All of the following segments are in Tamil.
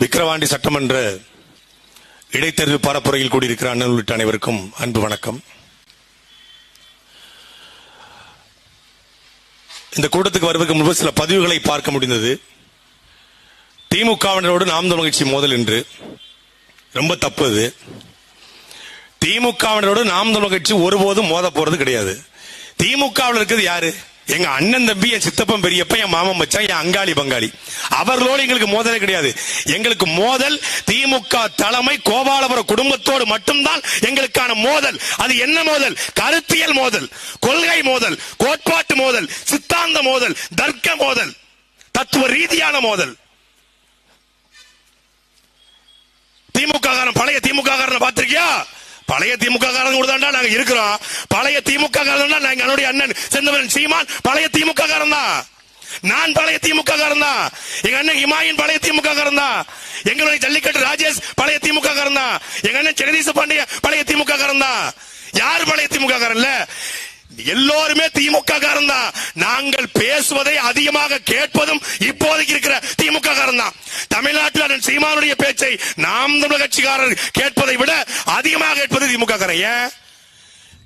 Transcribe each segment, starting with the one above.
விக்கிரவாண்டி சட்டமன்ற இடைத்தேர்வு பரப்புரையில் கூடியிருக்கிற அண்ணன் உள்ளிட்ட அனைவருக்கும் அன்பு வணக்கம். இந்த கூட்டத்துக்கு வருவதற்கு முன்பு சில பதிவுகளை பார்க்க முடிந்தது. திமுகவினரோடு நாம் தமிழ்ச்சி மோதல் என்று. ரொம்ப தப்பு அது. திமுகவினரோடு நாம் தமிழ் கட்சி ஒருபோதும் மோத போறது கிடையாது. திமுகவில் இருக்கிறது யாரு? எங்க அண்ணன் தம்பி என் சித்தப்பன் பெரியப்பன் என் மாமன் மச்சான் என் அங்காளி பங்காளி. அவர்களோடு எங்களுக்கு மோதலே கிடையாது. எங்களுக்கு மோதல் திமுக தலைமை கோபாலபுர குடும்பத்தோடு மட்டும்தான் எங்களுக்கான மோதல். அது என்ன மோதல்? கருத்தியல் மோதல் கொள்கை மோதல் கோட்பாட்டு மோதல் சித்தாந்த மோதல் தர்க்க மோதல் தத்துவ ரீதியான மோதல். திமுக பழைய திமுக காரனை பார்த்திருக்கியா? பழைய திமுக காரன் கூட தான்டா நாங்க இருக்கிறோம். பழைய திமுக காரணம் தான் நாங்க என்னுடைய அண்ணன் செந்தவன் சீமான் பழைய திமுக காரன் தான். நான் பழைய திமுக காரன் தான். எங்க அண்ணன் இமாயின் பழைய திமுக காரன் தான். எங்களுடைய ஜல்லிக்கட்டு ராஜேஷ் பழைய திமுக காரன் தான். எங்க அண்ணன் ஜெகதீச பாண்டிய பழைய திமுக காரன் தான். யார் பழைய திமுக காரன்ல எல்லோருமே திமுக காரன் தான் நாங்கள் பேசுவதை அதிகமாக கேட்பதும் இப்போதைக்கு இருக்கிற திமுக காரன் தான் தமிழ்நாட்டில் அதன் சீமானுடைய பேச்சை நாம் தமிழ் கட்சிக்காரர் கேட்பதை விட அதிகமாக கேட்பது திமுக காரன். ஏன்?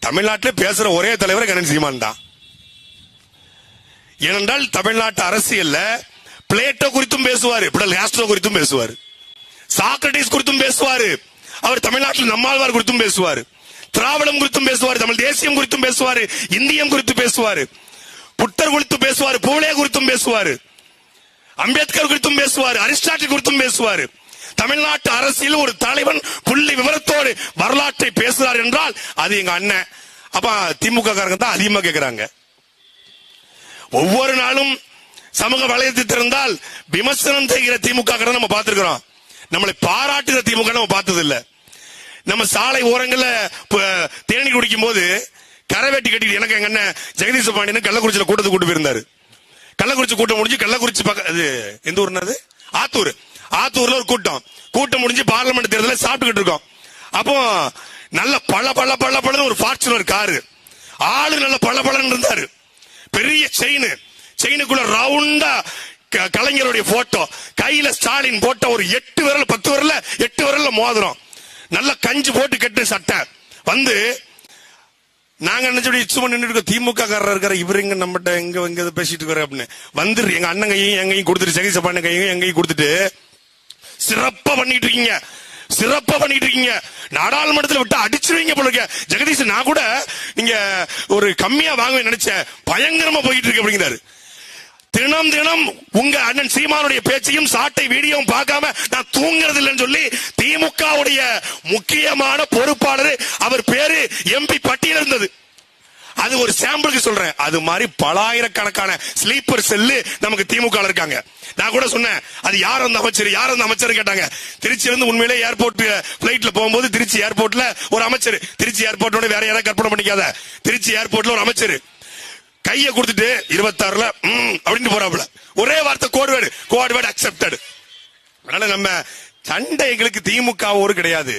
தமிழ்நாட்டில் பேசுற ஒரே தலைவர் அண்ணன் சீமான் தான். ஏனென்றால் தமிழ்நாட்டு அரசியல்ல பிளேட்டோ குறித்தும் பேசுவார் பிடல் லேஸ்டோ குறித்தும் பேசுவார். சாக்ரட்டிஸ் குறித்தும் பேசுவாரு. அவர் தமிழ்நாட்டில் நம்மாழ்வார் குறித்தும் பேசுவார். திராவிடம் குறித்தும் பேசுவார் தமிழ் தேசியம் குறித்தும் பேசுவார் இந்தியம் குறித்து பேசுவார் புத்தர் குறித்து பேசுவார் பூலே குறித்தும் பேசுவார் அம்பேத்கர் குறித்தும் பேசுவார் அரிஸ்டாட்டில் குறித்தும் பேசுவார். தமிழ்நாட்டு அரசியல் ஒரு தலைவன் புள்ளி விவரத்தோடு வரலாற்றை பேசுகிறார் என்றால் அது எங்க அண்ணன். அப்ப திமுக காரங்க தான் அதிகமா கேட்கிறாங்க ஒவ்வொரு நாளும் சமூக வலையத்தை திறந்தால் விமர்சனம் செய்கிற திமுக நம்ம பார்த்திருக்கிறோம். நம்மளை பாராட்டுகிற திமுக நம்ம பார்த்தது இல்லை நம்ம சாலை ஓரங்கள்ல தேனி தேநீர் குடிக்கும் போது கரை வெட்டி கட்டிட்டு எனக்கு எங்க அண்ணன் ஜெகதீச பாண்டியன் கள்ளக்குறிச்சியில கூட்டத்துக்கு கூட்டு போயிருந்தாரு. கள்ளக்குறிச்சி கூட்டம் முடிஞ்சு கள்ளக்குறிச்சி பக்க அது எந்த ஊர்னாது ஆத்தூர். ஆத்தூர்ல ஒரு கூட்டம். கூட்டம் முடிஞ்சு பார்லமெண்ட் தேர்தலில் சாப்பிட்டுக்கிட்டு இருக்கோம். அப்போ நல்ல பல பல பல பலன்னு ஒரு ஃபார்ச்சுனர் காரு. ஆளு நல்ல பல பலன்னு இருந்தாரு. பெரிய செயின் செயினுக்குள்ள ரவுண்டா க- கலைஞருடைய போட்டோ கையில ஸ்டாலின் போட்டோ ஒரு எட்டு விரல் பத்து விரல எட்டு விரல்ல மோதிரம். நல்ல கஞ்சி போட்டு கெட்டு சட்டை. வந்து நாங்க என்ன சொல்லி சும்மா நின்று திமுக காரர் இருக்கிற இவரு எங்க நம்மகிட்ட எங்க எங்க பேசிட்டு இருக்காரு அப்படின்னு. வந்துரு. எங்க அண்ணன் கையும் எங்கையும் கொடுத்துட்டு ஜெகதீச பாண்டியன் கையும் எங்கையும் கொடுத்துட்டு சிறப்பா பண்ணிட்டு இருக்கீங்க. சிறப்பா பண்ணிட்டு இருக்கீங்க. நாடாளுமன்றத்தில் விட்டு அடிச்சிருவீங்க போல இருக்க. ஜெகதீஷ் நான் கூட நீங்க ஒரு கம்மியா வாங்குவேன் நினைச்சேன். பயங்கரமா போயிட்டு இருக்கு அப்படிங்கிறாரு. தினம் தினம் உங்க அண்ணன் சீமானுடைய பேச்சையும் சாட்டை வீடியோவும் பார்க்காம நான் தூங்குறது இல்லைன்னு சொல்லி திமுகவுடைய முக்கியமான பொறுப்பாளர் அவர் பேரு எம்பி பட்டியல் இருந்தது. அது ஒரு சாம்பிளுக்கு சொல்றேன். அது மாதிரி பலாயிரக்கணக்கான ஸ்லீப்பர் செல்லு நமக்கு திமுக இருக்காங்க. நான் கூட சொன்னேன் அது யார் அந்த அமைச்சர் யார் அந்த அமைச்சர் கேட்டாங்க. திருச்சி இருந்து உண்மையிலே ஏர்போர்ட் பிளைட்ல போகும்போது திருச்சி ஏர்போர்ட்ல ஒரு அமைச்சர். திருச்சி ஏர்போர்ட்டோட வேற யாராவது கற்பனை பண்ணிக்காத. திருச்சி ஏர்போர்ட்ல ஒரு அமைச்சர். கையை கொடுத்துட்டு இருபத்தாறுல ம் அப்படின்னு போறாப்புல. ஒரே வார்த்தை கோட்வேர்டு கோட்வேர்டு அக்செப்டட் அதனால நம்ம சண்டை எங்களுக்கு திமுகவோடு கிடையாது.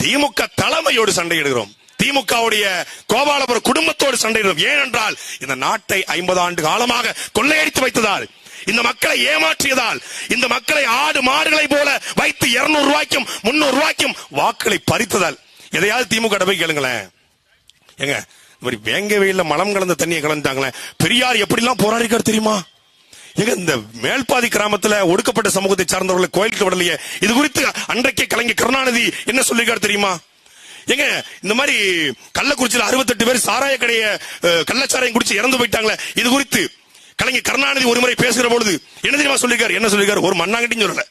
திமுக தலைமையோடு சண்டையிடுகிறோம் திமுகவுடைய கோபாலபுர குடும்பத்தோடு சண்டையிடும் ஏனென்றால் இந்த நாட்டை ஐம்பது ஆண்டு காலமாக கொள்ளையடித்து வைத்ததால் இந்த மக்களை ஏமாற்றியதால் இந்த மக்களை ஆடு மாடுகளை போல வைத்து இருநூறு ரூபாய்க்கும் முன்னூறு ரூபாய்க்கும் வாக்களை பறித்ததால் எதையாவது திமுக போய் கேளுங்களேன். ஏங்க இந்த மாதிரி வேங்க வெயில மலம் கலந்த தண்ணியை கலந்துட்டாங்களே பெரியார் எப்படிலாம் போராடிக்கார் தெரியுமா? ஏங்க இந்த மேல்பாதி கிராமத்துல ஒடுக்கப்பட்ட சமூகத்தை சார்ந்தவர்களை கோயிலுக்கு விடலையே இது குறித்து அன்றைக்கே கலைஞர் கருணாநிதி என்ன சொல்லியிருக்காரு தெரியுமா? ஏங்க இந்த மாதிரி கள்ளக்குறிச்சியில் அறுபத்தெட்டு பேர் சாராய கடைய கள்ளச்சாராயம் குடிச்சு இறந்து போயிட்டாங்களே இது குறித்து கலைஞர் கருணாநிதி ஒரு முறை பேசுகிற பொழுது என்ன தெரியுமா சொல்லியிருக்காரு? என்ன சொல்லியிருக்காரு? ஒரு மண்ணாங்கட்டின்னு சொல்லல.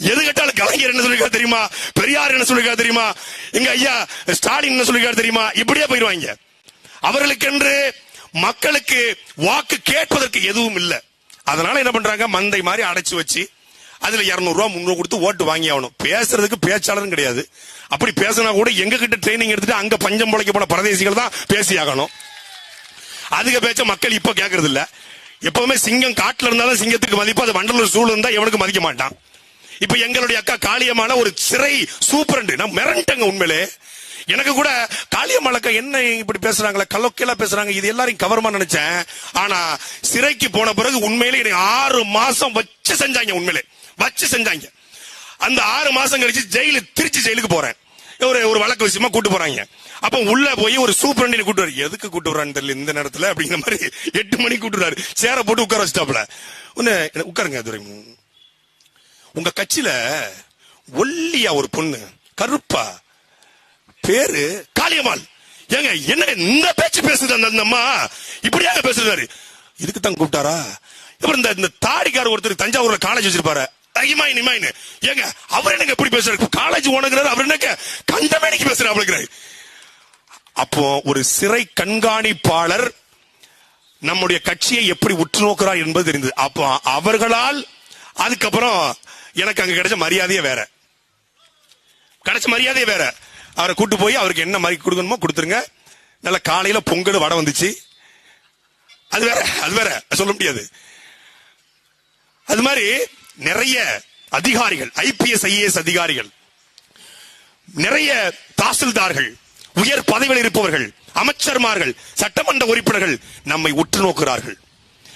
எது கேட்டாலும் கலைஞர் என்ன சொல்லிருக்காரு தெரியுமா? பெரியார் என்ன சொல்லிருக்காரு தெரியுமா? எங்க ஐயா ஸ்டாலின் என்ன சொல்லிருக்காரு தெரியுமா? இப்படியே போயிருவாங்க. அவர்களுக்கென்று மக்களுக்கு வாக்கு கேட்பதற்கு எதுவும் இல்லை. அதனால என்ன பண்றாங்க? மந்தை மாதிரி அடைச்சு வச்சு அதுல 200 ரூபா முந்நூறு கொடுத்து ஓட்டு வாங்கி ஆகணும். பேசுறதுக்கு பேச்சாளரும் கிடையாது. அப்படி பேசினா கூட எங்க கிட்ட ட்ரைனிங் எடுத்துட்டு அங்க பஞ்சம் முளைக்க போன பரதேசிகள் தான் பேசி ஆகணும். அதிக பேச்ச மக்கள் இப்ப கேட்கறது இல்ல எப்பவுமே சிங்கம் காட்டுல இருந்தாலும் சிங்கத்துக்கு மதிப்பு அது வண்டலூர் சூழல் இருந்தா எவனுக்கு மதிக்க மாட்டான். இப்ப எங்களுடைய அக்கா காளியமான ஒரு சிறை சூப்பரண்டு. நான் மிரண்டங்க உண்மையிலே. எனக்கு கூட காளியம்மலக்க என்ன இப்படி பேசுறாங்களே கலோக்கியலா பேசுறாங்க இது எல்லாரையும் கவர்மா நினைச்சேன். ஆனா சிறைக்கு போன பிறகு உண்மையிலே எனக்கு ஆறு மாசம் வச்சு செஞ்சாங்க உண்மையிலே. வச்சு செஞ்சாங்க. அந்த ஆறு மாசம் கழிச்சு ஜெயிலு திருச்சி ஜெயிலுக்கு போறேன். ஒரு ஒரு வழக்கு விஷயமா கூட்டு போறாங்க. அப்ப உள்ள போய் ஒரு சூப்பரண்டினை கூட்டு வர எதுக்கு கூட்டு வரான்னு தெரியல இந்த நேரத்துல? அப்படிங்கிற மாதிரி எட்டு மணிக்கு கூட்டுறாரு. சேர போட்டு உட்கார வச்சுட்டாப்ல ஒன்னு உட்காருங்க துரை உங்க கட்சியில ஒல்லியா ஒரு பொண்ணு கருப்பா பேரு காளியம்மாள். ஏங்க என்ன இந்த பேச்சு பேசுது அந்த அம்மா? இப்படியாக பேசுறாரு. இதுக்கு தான் கூப்பிட்டாரா? அப்புறம் இந்த இந்த தாடிக்கார ஒருத்தர் தஞ்சாவூர்ல காலேஜ் வச்சிருப்பாரு. இமாயின் இமாயின். ஏங்க அவர் என்னங்க எப்படி பேசுறாரு? காலேஜ் ஓனங்கிறாரு அவர் என்னங்க கந்தமேனிக்கு பேசுறாரு அவளுக்கு. அப்போ ஒரு சிறை கண்காணிப்பாளர் நம்முடைய கட்சியை எப்படி உற்று நோக்கிறார் என்பது தெரிந்தது. அப்போ அவர்களால் அதுக்கப்புறம் எனக்கு அங்க கிடைச்ச மரியாதையே வேற. கிடைச்ச மரியாதையே வேற. அவரை கூட்டு போய் அவருக்கு என்ன மாதிரி கொடுக்கணுமோ கொடுத்துருங்க. நல்ல காலையில பொங்கல் வடை வந்துச்சு. அது வேற அது வேற. சொல்ல முடியாது. அது மாதிரி நிறைய அதிகாரிகள் ஐபிஎஸ் ஐஏஎஸ் அதிகாரிகள் நிறைய தாசில்தார்கள் உயர் பதவியில் இருப்பவர்கள் அமைச்சர்மார்கள் சட்டமன்ற உறுப்பினர்கள் நம்மை உற்று நோக்குகிறார்கள்.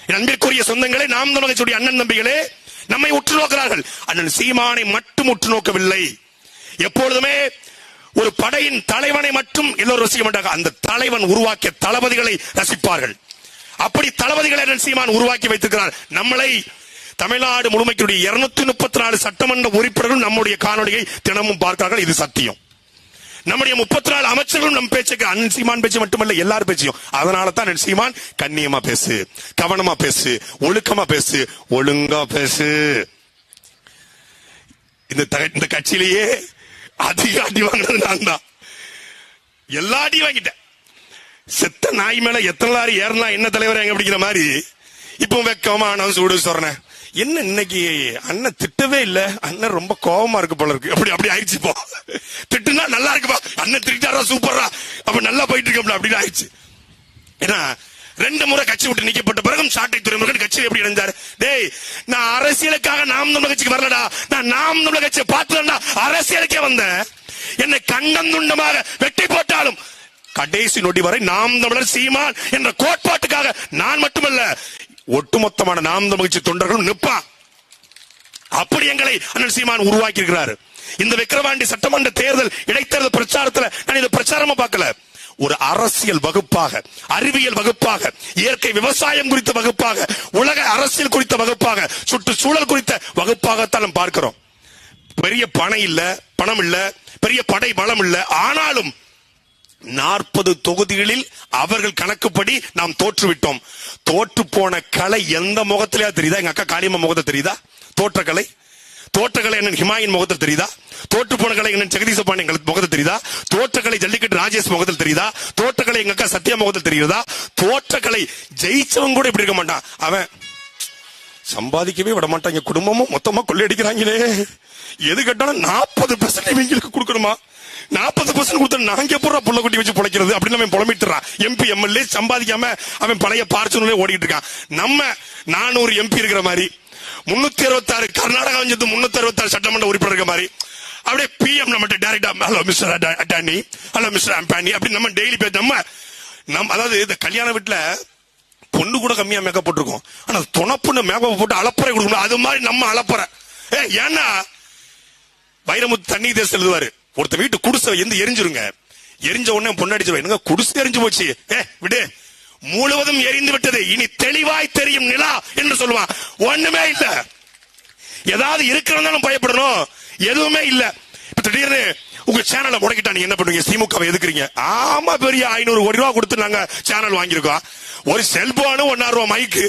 அன்பிற்குரிய சொந்தங்களே நாம் தமிழகத்துடைய அண்ணன் தம்பிகளே நம்மை உற்று நோக்கிறார்கள். அண்ணன் சீமானை மட்டும் உற்று நோக்கவில்லை. எப்பொழுதுமே ஒரு படையின் தலைவனை மட்டும் எல்லோரும் ரசிக்க மாட்டாங்க. அந்த தலைவன் உருவாக்கிய தளபதிகளை ரசிப்பார்கள். அப்படி தளபதிகளை அண்ணன் சீமான் உருவாக்கி வைத்திருக்கிறார். நம்மளை தமிழ்நாடு முழுமைக்குடைய இருநூத்தி முப்பத்தி நாலு சட்டமன்ற உறுப்பினர்கள் நம்முடைய காணொலியை தினமும் பார்க்கிறார்கள். இது சத்தியம். நம்முடைய முப்பத்தி நாலு அமைச்சர்களும் நம் பேச்சுக்கு அண்ணன் சீமான் பேச்சு மட்டுமல்ல எல்லாரும் பேச்சையும். அதனால தான் அண்ணன் சீமான் கண்ணியமா பேசு கவனமா பேசு ஒழுக்கமா பேசு ஒழுங்கா பேசு. இந்த த- இந்த கட்சியிலேயே அதிக அடி வாங்கினது நான் தான் எல்லா அடி வாங்கிட்டேன். செத்த நாய் மேல எத்தனை லாரி ஏறினா என்ன தலைவர் எங்க பிடிக்கிற மாதிரி? இப்போ வெக்கமான சூடு சொல்றேன் என்ன இன்னைக்கு அண்ணன் திட்டவே இல்ல? அண்ணன் ரொம்ப கோவமா இருக்கு போல இருக்கு. அப்படி அப்படி ஆயிடுச்சு இப்போ. திட்டுனா நல்லா இருக்குப்பா அண்ணன் திட்டாரா சூப்பரா அப்ப நல்லா போயிட்டு இருக்கு அப்படின்னு ஆயிடுச்சு. ஏன்னா ரெண்டு முறை கட்சி விட்டு நீக்கப்பட்ட பிறகும் சாட்டை துறைமுருகன் கட்சியில் எப்படி இணைந்தார்? டேய் நான் அரசியலுக்காக நாம் தமிழ் கட்சிக்கு வரலடா. நான் நாம் தமிழ் கட்சியை பார்த்துடா அரசியலுக்கே வந்தேன். என்னை கண்டம் துண்டமாக வெட்டி போட்டாலும் கடைசி நொடி வரை நாம் தமிழர் சீமான் என்ற கோட்பாட்டுக்காக நான் மட்டுமல்ல ஒட்டுமொத்தமான நாம் மகிழ்ச்சி தொண்டர்களும் நிற்பான் அப்படி எங்களை அண்ணன் சீமான் உருவாக்கி இருக்கிறார் இந்த விக்கிரவாண்டி சட்டமன்ற தேர்தல் இடைத்தேர்தல் பிரச்சாரத்துல நான் இதை பிரச்சாரமா பார்க்கல. ஒரு அரசியல் வகுப்பாக அறிவியல் வகுப்பாக இயற்கை விவசாயம் குறித்த வகுப்பாக உலக அரசியல் குறித்த வகுப்பாக சுற்றுச்சூழல் குறித்த வகுப்பாகத்தான் நாம் பார்க்கிறோம். பெரிய பணம் இல்ல பணம் இல்ல பெரிய படை பலம் இல்ல ஆனாலும் நாற்பது தொகுதிகளில் அவர்கள் கணக்குப்படி நாம் தோற்றுவிட்டோம். தோற்று போன கலை எந்த முகத்திலயா தெரியுதா? எங்க அக்கா காளியம்மா முகத்தை தெரியுதா? தோற்ற கலை? தோற்ற என்ன ஹிமாயின் முகத்தில் தெரியுதா? தோற்று போன கலை என்ன ஜெகதீச பாண்டியன் முகத்தில் தெரியுதா? தோற்றக்கலை ஜல்லிக்கட்டு ராஜேஷ் முகத்தில் தெரியுதா? தோற்றக்கலை எங்க அக்கா சத்யா முகத்தில் தெரியுதா? தோற்றக்கலை ஜெயிச்சவன் கூட இப்படி இருக்க மாட்டான். அவன் சம்பாதிக்கவே விட மாட்டாங்க குடும்பமும் மொத்தமா கொள்ளையடிக்கிறாங்களே. எது கேட்டாலும் நாற்பது பெர்சன்ட் இவங்களுக்கு கொடுக்கணுமா? நாற்பது பர்சன்ட் கொடுத்து நாங்க எப்பறம் புள்ள குட்டி வச்சு பிழைக்கிறது அப்படின்னு அவன் புலம்பிட்டுறான். எம்பி எம்எல்ஏ சம்பாதிக்காம அவன் பழைய பார்ச்சுனே ஓடிட்டு இருக்கான் நம்ம நானூறு எம்பி இருக்கிற மாதிரி முன்னூத்தி அறுபத்தாறு கர்நாடகா வந்து முன்னூத்தி அறுபத்தாறு சட்டமன்ற உறுப்பினர் இருக்கிற மாதிரி அப்படியே பிஎம் நம்ம டேரக்டா hello mister Adani hello mister Ambani அப்படி நம்ம டெய்லி பேச நம்ம நம்ம அதாவது இந்த கல்யாண வீட்டுல பொண்ணு கூட கம்மியா மேக்கப் போட்டிருக்கோம். ஆனா துணப்புன்னு மேக்கப் போட்டு அலப்பறை கொடுக்கணும். அது மாதிரி நம்ம அலப்பறை. ஏ ஏன்னா வைரமுத்து தண்ணி தேசம் எழுதுவாரு. ஒருத்த வீட்டு குடிசை எந்த எரிஞ்சிருங்க. எரிஞ்ச உடனே பொண்ணடிச்சு என்னங்க குடிசை எரிஞ்சு போச்சு? ஏ விடு. முழுவதும் எரிந்து விட்டது. இனி தெளிவாய் தெரியும் நிலா என்று சொல்லுவான். ஒண்ணுமே இல்ல. ஏதாவது இருக்கிறதாலும் பயப்படணும். எதுவுமே இல்ல. இப்ப திடீர்னு உங்க சேனலை முடக்கிட்டா நீங்க என்ன பண்ணுவீங்க? திமுகவை எதுக்குறீங்க? ஆமா பெரிய ஐநூறு கோடி ரூபா கொடுத்து நாங்க சேனல் வாங்கியிருக்கோம். ஒரு செல்போனு ஒன்னாயிரம் ரூபா மைக்கு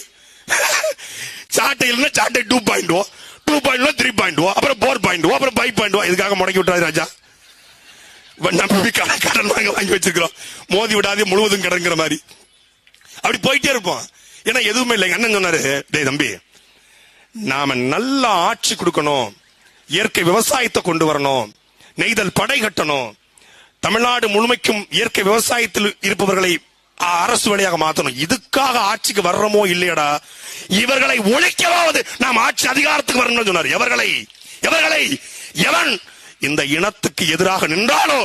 சாட்டை இல்லைன்னா சாட்டை two point O two point three point O அப்புறம் ஃபோர் பாயிண்ட் ஓ அப்புறம் ஃபைவ் பாயிண்ட் ஓ இதுக்காக முடக்கி விட்டாரு ராஜா. நம்ம கடன் வாங்க வாங்கி வச்சிருக்கிறோம். மோதி விடாதே முழுவதும் கடன்கிற மாதிரி. அப்படி போயிட்டே இருப்போம். ஏன்னா எதுவுமே இல்லை. அண்ணன் சொன்னாரு டேய் தம்பி நாம நல்ல ஆட்சி கொடுக்கணும். இயற்கை விவசாயத்தை கொண்டு வரணும். நெய்தல் படை கட்டணும். தமிழ்நாடு முழுமைக்கும் இயற்கை விவசாயத்தில் இருப்பவர்களை அரசு வழியாக மாத்தணும். இதுக்காக ஆட்சிக்கு வர்றோமோ இல்லையடா? இவர்களை ஒழிக்கவாவது நாம் ஆட்சி அதிகாரத்துக்கு வரணும்னு சொன்னார். எவர்களை? எவர்களை? எவன் இந்த இனத்துக்கு எதிராக நின்றாலோ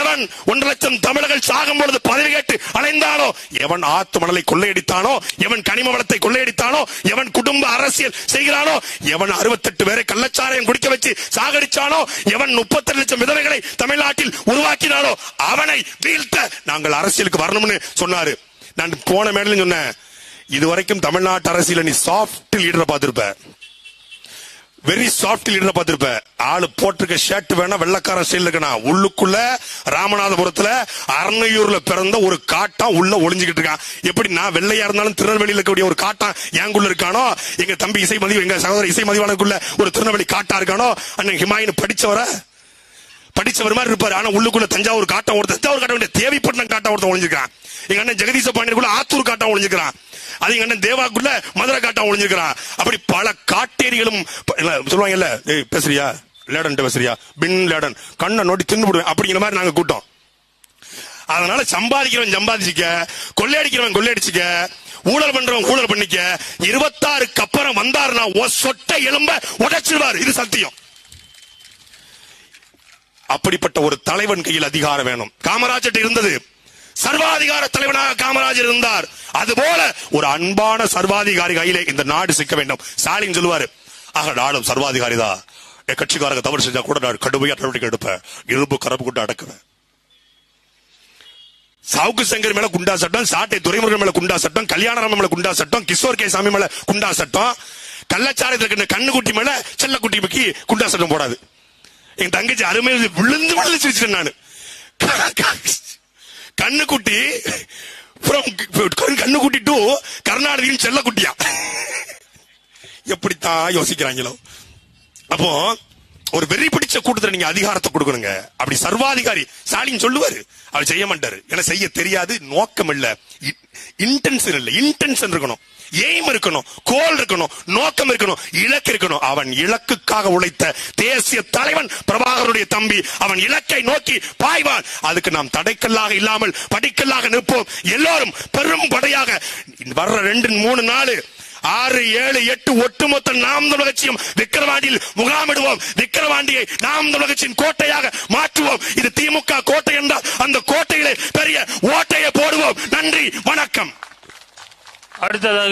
எவன் ஒன்றரை லட்சம் தமிழர்கள் சாகும் பொழுது பதவி கேட்டு அலைந்தானோ எவன் ஆத்து மணலை கொள்ளையடித்தானோ எவன் கனிம வளத்தை கொள்ளையடித்தானோ எவன் குடும்ப அரசியல் செய்கிறானோ எவன் அறுபத்தெட்டு பேரை கள்ளச்சாரையும் குடிக்க வச்சு சாகடிச்சானோ எவன் முப்பத்தி லட்சம் விதவைகளை தமிழ்நாட்டில் உருவாக்கினானோ அவனை வீழ்த்த நாங்கள் அரசியலுக்கு வரணும்னு சொன்னாரு. நான் போன மேடலும் சொன்னேன் இதுவரைக்கும் தமிழ்நாட்டு அரசியல நீ சாஃப்ட் லீடரை பார்த்திருப்ப. வெரி சாஃப்ட் லீடரை பார்த்திருப்ப. ஆளு போட்டிருக்க ஷர்ட் வேணா வெள்ளக்கார ஸ்டைல் இருக்கணும் உள்ளுக்குள்ள ராமநாதபுரத்துல அரணையூர்ல பிறந்த ஒரு காட்டம் உள்ள ஒளிஞ்சுக்கிட்டு இருக்கான். எப்படி நான் வெள்ளையா இருந்தாலும் திருநெல்வேலியில் இருக்கக்கூடிய ஒரு காட்டான் எங்குள்ள இருக்கானோ? எங்க தம்பி இசை மதிவு எங்க சகோதர இசை மதிவானுக்குள்ள ஒரு திருநெல்வேலி காட்டா இருக்கானோ? அண்ணன் ஹிமாயின் படிச்சவரை? படிச்சவர் மாதிரி இருப்பாரு. ஆனா உள்ளுக்குள்ள தஞ்சாவூர் காட்டம் ஒருத்தர் தஞ்சாவூர் காட்ட வேண்டிய தேவிப்பட்டினம் காட்டம் ஒருத்தன் ஒழிஞ்சிருக்கான் எங்க அண்ணன் ஜெகதீச பாண்டியனுக்குள்ள ஆத்தூர் காட்டம் ஒளிஞ்சிருக்கான் அது எங்க அண்ணன் தேவாக்குள்ள மதுரை காட்டம் ஒழிஞ்சிருக்கிறான் அப்படி பல காட்டேரிகளும் ப- இல்ல, சொல்லுவாங்கல்ல பேசுறியா? லேடன் பேசுறியா? Bin Laden. கண்ணை நோட்டி தின்னு விடுவேன் அப்படிங்கிற மாதிரி நாங்க கூட்டம். அதனால சம்பாதிக்கிறவன் சம்பாதிச்சிக்க கொள்ளையடிக்கிறவன் கொள்ளையடிச்சிக்க ஊழல் பண்றவன் ஊழல் பண்ணிக்க இருபத்தாறுக்கு அப்புறம் வந்தாருன்னா ஓ சொட்ட எலும்ப உடைச்சிருவார். இது சத்தியம். அப்படிப்பட்ட ஒரு தலைவன் கையில் அதிகாரம் வேணும். காமராஜர் இருந்தது. சர்வாதிகார தலைவனாக காமராஜர் இருந்தார். அதுபோல ஒரு அன்பான சர்வாதிகாரி கையிலே இந்த நாடு சிக்க வேண்டும். ஸ்டாலின் சொல்லுவாரு ஆக நானும் சர்வாதிகாரி தான். என் கட்சிக்காரங்க தவறு செஞ்சா கூட நான் கடுமையா நடவடிக்கை எடுப்பேன். இரும்பு கரப்பு கொண்டு அடக்குவேன். சவுக்கு சங்கர் மேல குண்டா சட்டம் சாட்டை துறைமுருகன் மேல குண்டா சட்டம் கல்யாணராமன் மேல குண்டா சட்டம் கிஷோர் கே சாமி மேல குண்டா சட்டம் கள்ளச்சாரத்தில் இருக்கின்ற கண்ணுக்குட்டி மேல செல்லக்குட்டிக்கு குண்டா சட்டம் போடாது. என் தங்கச்சி அருமையில் விழுந்து விழுந்து சிரிச்சிட்டேன் நானு. கண்ணுக்குட்டி from கண்ணுக்குட்டி டு கருணாநிதியின் செல்லக்குட்டியா எப்படித்தான் யோசிக்கிறாங்களோ. அப்போ ஒரு வெறி பிடிச்ச கூட்டத்துல நீங்க அதிகாரத்தை கொடுக்கணுங்க. அப்படி சர்வாதிகாரி ஸ்டாலின் சொல்லுவாரு. அவர் செய்ய மாட்டாரு. ஏன்னா செய்ய தெரியாது நோக்கம் இல்ல. இன்டென்ஷன் இல்ல. இன்டென்ஷன் இருக்கணும். எய்ம் இருக்கணும் கோல் இருக்கணும் நோக்கம் இருக்கணும் இலக்கு இருக்கணும். அவன் இலக்குக்காக உழைத்த தேசிய தலைவன் பிரபாகருடைய தம்பி. அவன் இலக்கை நோக்கி பாய்வான். அதுக்கு நாம் தடைக்கல்லாக இல்லாமல் படிக்கல்லாக நிற்போம். எல்லோரும் பெரும் படையாக. வர்ற ரெண்டு மூணு நாலு ஆறு ஏழு எட்டு ஒட்டுமொத்த நாம் தமிழகச்சியும் விக்கிரவாண்டியில் முகாமிடுவோம். விக்கிரவாண்டியை நாம் தமிழகச்சின் கோட்டையாக மாற்றுவோம். இது திமுக கோட்டை என்றால் அந்த கோட்டையிலே பெரிய ஓட்டையை போடுவோம். நன்றி வணக்கம். அடுத்ததாக